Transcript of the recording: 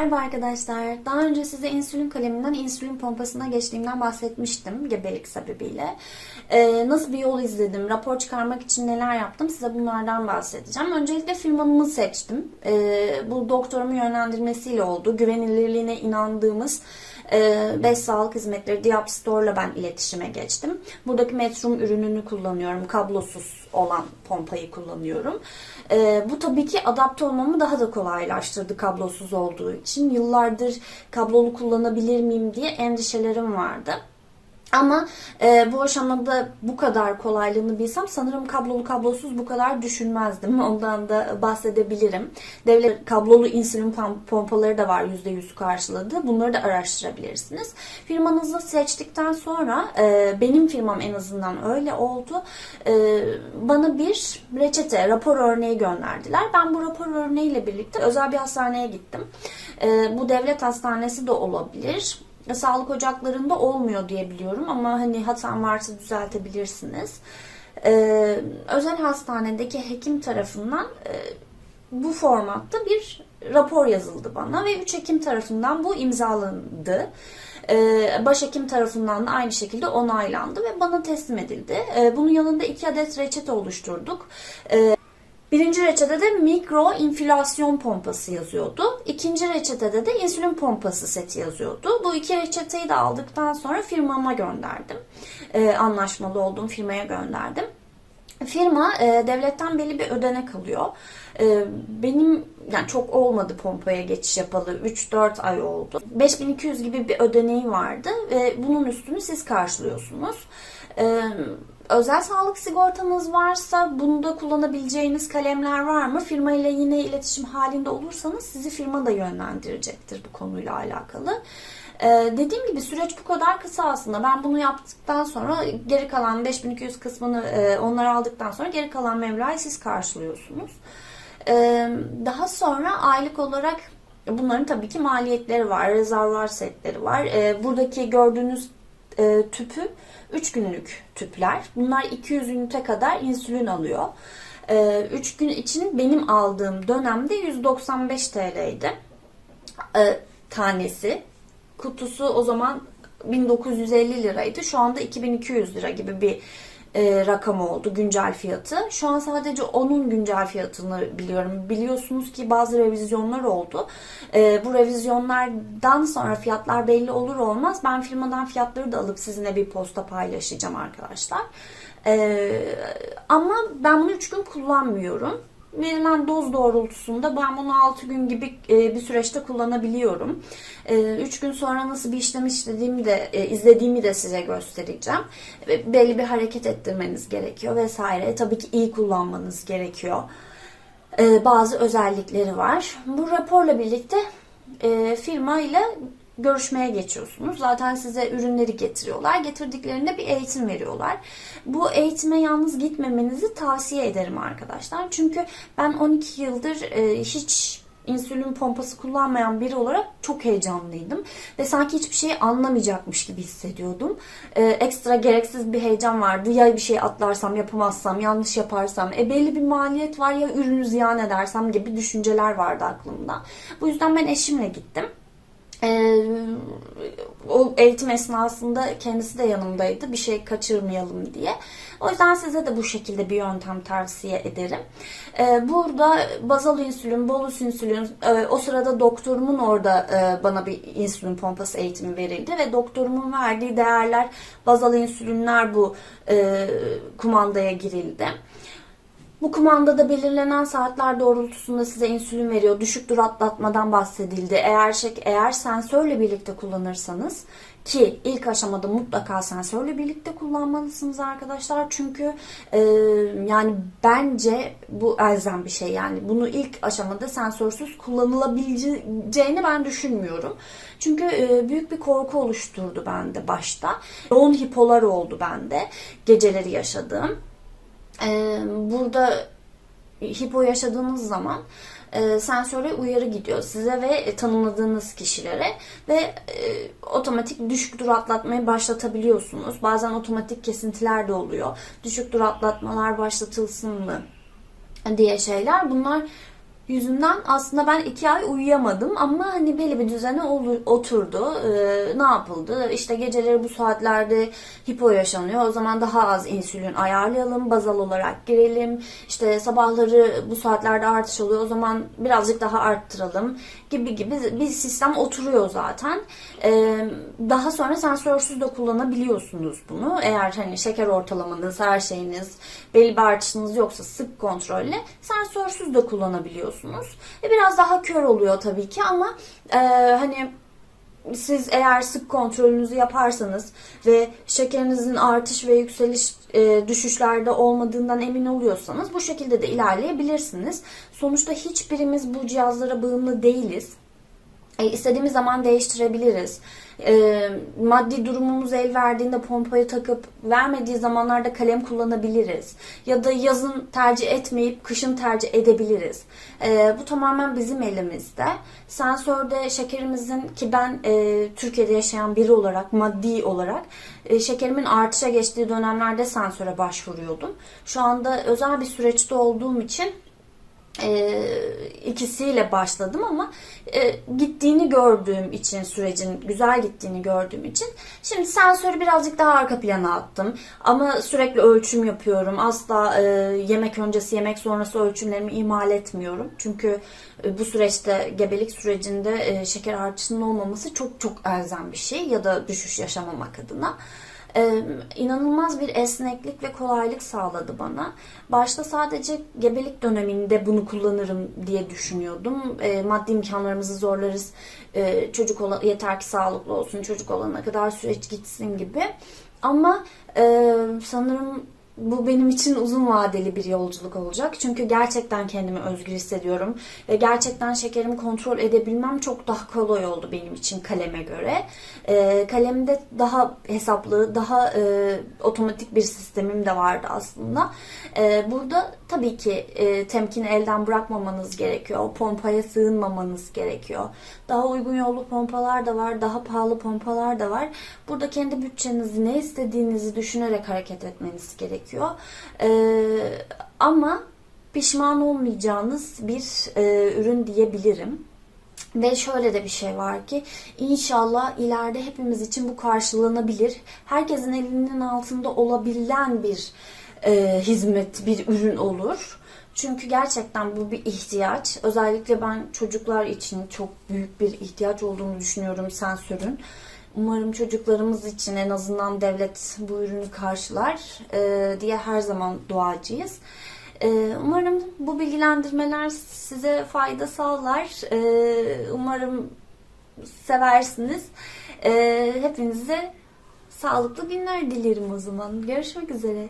Merhaba arkadaşlar. Daha önce size insülin kaleminden insülin pompasına geçtiğimden bahsetmiştim gebelik sebebiyle. Ee, nasıl bir yol izledim, rapor çıkarmak için neler yaptım size bunlardan bahsedeceğim. Öncelikle firmamı seçtim. Ee, bu doktorumun yönlendirmesiyle oldu. Güvenilirliğine inandığımız 5 sağlık hizmetleri Diap Store'la ben iletişime geçtim. Buradaki Metrum ürününü kullanıyorum. Kablosuz olan pompayı kullanıyorum. Ee, bu tabii ki adapte olmamı daha da kolaylaştırdı kablosuz olduğu için. Yıllardır kablolu kullanabilir miyim diye endişelerim vardı. Ama e, bu aşamada bu kadar kolaylığını bilsem sanırım kablolu kablosuz bu kadar düşünmezdim. Ondan da bahsedebilirim. Devlet kablolu insülin pompaları da var %100 karşıladı. Bunları da araştırabilirsiniz. Firmanızı seçtikten sonra e, benim firmam en azından öyle oldu. E, bana bir reçete, rapor örneği gönderdiler. Ben bu rapor örneğiyle birlikte özel bir hastaneye gittim. E, bu devlet hastanesi de olabilir sağlık ocaklarında olmuyor diye biliyorum ama hani hatam varsa düzeltebilirsiniz. Ee, özel hastanedeki hekim tarafından e, bu formatta bir rapor yazıldı bana ve 3 Ekim tarafından bu imzalandı. Ee, başhekim tarafından da aynı şekilde onaylandı ve bana teslim edildi. Ee, bunun yanında iki adet reçete oluşturduk. Ee, Birinci reçetede mikro inflasyon pompası yazıyordu. İkinci reçetede de insülin pompası seti yazıyordu. Bu iki reçeteyi de aldıktan sonra firmama gönderdim. Ee, anlaşmalı olduğum firmaya gönderdim. Firma e, devletten belli bir ödenek alıyor. E, benim yani çok olmadı pompaya geçiş yapalı 3-4 ay oldu. 5200 gibi bir ödeneği vardı ve bunun üstünü siz karşılıyorsunuz. E, özel sağlık sigortanız varsa bunda kullanabileceğiniz kalemler var mı? Firma ile yine iletişim halinde olursanız sizi firma da yönlendirecektir bu konuyla alakalı. Ee, dediğim gibi süreç bu kadar kısa aslında. Ben bunu yaptıktan sonra geri kalan 5200 kısmını e, onları aldıktan sonra geri kalan mevlayı siz karşılıyorsunuz. Ee, daha sonra aylık olarak bunların tabii ki maliyetleri var. Rezervuar setleri var. Ee, buradaki gördüğünüz e, tüpü 3 günlük tüpler. Bunlar 200 ünite kadar insülin alıyor. 3 gün için benim aldığım dönemde 195 TL'ydi e, tanesi. Kutusu o zaman 1950 liraydı. Şu anda 2200 lira gibi bir e, rakam oldu güncel fiyatı. Şu an sadece onun güncel fiyatını biliyorum. Biliyorsunuz ki bazı revizyonlar oldu. E, bu revizyonlardan sonra fiyatlar belli olur olmaz. Ben firmadan fiyatları da alıp sizinle bir posta paylaşacağım arkadaşlar. E, ama ben bunu 3 gün kullanmıyorum verilen doz doğrultusunda ben bunu 6 gün gibi e, bir süreçte kullanabiliyorum. 3 e, gün sonra nasıl bir işlem işlediğimi de e, izlediğimi de size göstereceğim. Belli bir hareket ettirmeniz gerekiyor vesaire. Tabii ki iyi kullanmanız gerekiyor. Bazı özellikleri var. Bu raporla birlikte firma ile görüşmeye geçiyorsunuz. Zaten size ürünleri getiriyorlar. Getirdiklerinde bir eğitim veriyorlar. Bu eğitime yalnız gitmemenizi tavsiye ederim arkadaşlar. Çünkü ben 12 yıldır e, hiç insülin pompası kullanmayan biri olarak çok heyecanlıydım. Ve sanki hiçbir şeyi anlamayacakmış gibi hissediyordum. Ee, ekstra gereksiz bir heyecan vardı. Ya bir şey atlarsam, yapamazsam, yanlış yaparsam, e belli bir maliyet var ya ürünü ziyan edersem gibi düşünceler vardı aklımda. Bu yüzden ben eşimle gittim. Ee, o eğitim esnasında kendisi de yanımdaydı. Bir şey kaçırmayalım diye. O yüzden size de bu şekilde bir yöntem tavsiye ederim. Ee, burada bazal insülin, bolus insülin, e, o sırada doktorumun orada e, bana bir insülin pompası eğitimi verildi ve doktorumun verdiği değerler bazal insülinler bu e, kumandaya girildi. Bu kumandada belirlenen saatler doğrultusunda size insülin veriyor. Düşük dur atlatmadan bahsedildi. Eğer şey, eğer sensörle birlikte kullanırsanız ki ilk aşamada mutlaka sensörle birlikte kullanmalısınız arkadaşlar. Çünkü e, yani bence bu elzem bir şey. Yani bunu ilk aşamada sensörsüz kullanılabileceğini ben düşünmüyorum. Çünkü e, büyük bir korku oluşturdu bende başta. Yoğun hipolar oldu bende geceleri yaşadığım. Ee, burada hipo yaşadığınız zaman e, sensöre uyarı gidiyor size ve tanımladığınız kişilere ve e, otomatik düşük dur atlatmayı başlatabiliyorsunuz. Bazen otomatik kesintiler de oluyor. Düşük dur atlatmalar başlatılsın mı diye şeyler. Bunlar yüzünden aslında ben iki ay uyuyamadım ama hani belli bir düzene oturdu. Ee, ne yapıldı? İşte geceleri bu saatlerde hipo yaşanıyor. O zaman daha az insülin ayarlayalım, bazal olarak girelim. İşte sabahları bu saatlerde artış oluyor. O zaman birazcık daha arttıralım gibi gibi bir sistem oturuyor zaten. Ee, daha sonra sensörsüz de kullanabiliyorsunuz bunu. Eğer hani şeker ortalamanız, her şeyiniz, belli bir artışınız yoksa sık kontrolle sensörsüz de kullanabiliyorsunuz. E, biraz daha kör oluyor tabii ki ama e, hani siz eğer sık kontrolünüzü yaparsanız ve şekerinizin artış ve yükseliş e, düşüşlerde olmadığından emin oluyorsanız bu şekilde de ilerleyebilirsiniz. Sonuçta hiçbirimiz bu cihazlara bağımlı değiliz. E, istediğimiz zaman değiştirebiliriz. E, maddi durumumuz el verdiğinde pompayı takıp vermediği zamanlarda kalem kullanabiliriz. Ya da yazın tercih etmeyip kışın tercih edebiliriz. E, bu tamamen bizim elimizde. Sensörde şekerimizin ki ben e, Türkiye'de yaşayan biri olarak maddi olarak e, şekerimin artışa geçtiği dönemlerde sensöre başvuruyordum. Şu anda özel bir süreçte olduğum için e, ikisiyle başladım ama e, gittiğini gördüğüm için sürecin güzel gittiğini gördüğüm için. Şimdi sensörü birazcık daha arka plana attım ama sürekli ölçüm yapıyorum. Asla e, yemek öncesi yemek sonrası ölçümlerimi ihmal etmiyorum. Çünkü e, bu süreçte gebelik sürecinde e, şeker artışının olmaması çok çok elzem bir şey ya da düşüş yaşamamak adına e, inanılmaz bir esneklik ve kolaylık sağladı bana. Başta sadece gebelik döneminde bunu kullanırım diye düşünüyordum. E, maddi imkanlarımızı zorlarız. E, çocuk ola, yeter ki sağlıklı olsun. Çocuk olana kadar süreç gitsin gibi. Ama e, sanırım bu benim için uzun vadeli bir yolculuk olacak. Çünkü gerçekten kendimi özgür hissediyorum. Ve gerçekten şekerimi kontrol edebilmem çok daha kolay oldu benim için kaleme göre. Ee, kalemde daha hesaplı, daha e, otomatik bir sistemim de vardı aslında. Ee, burada tabii ki e, temkini elden bırakmamanız gerekiyor. Pompaya sığınmamanız gerekiyor. Daha uygun yollu pompalar da var, daha pahalı pompalar da var. Burada kendi bütçenizi, ne istediğinizi düşünerek hareket etmeniz gerekiyor. Ee, ama pişman olmayacağınız bir e, ürün diyebilirim. Ve şöyle de bir şey var ki inşallah ileride hepimiz için bu karşılanabilir. Herkesin elinin altında olabilen bir e, hizmet, bir ürün olur. Çünkü gerçekten bu bir ihtiyaç. Özellikle ben çocuklar için çok büyük bir ihtiyaç olduğunu düşünüyorum sensörün. Umarım çocuklarımız için en azından devlet bu ürünü karşılar e, diye her zaman duacıyız. E, umarım bu bilgilendirmeler size fayda sağlar. E, umarım seversiniz. E, hepinize sağlıklı günler dilerim o zaman. Görüşmek üzere.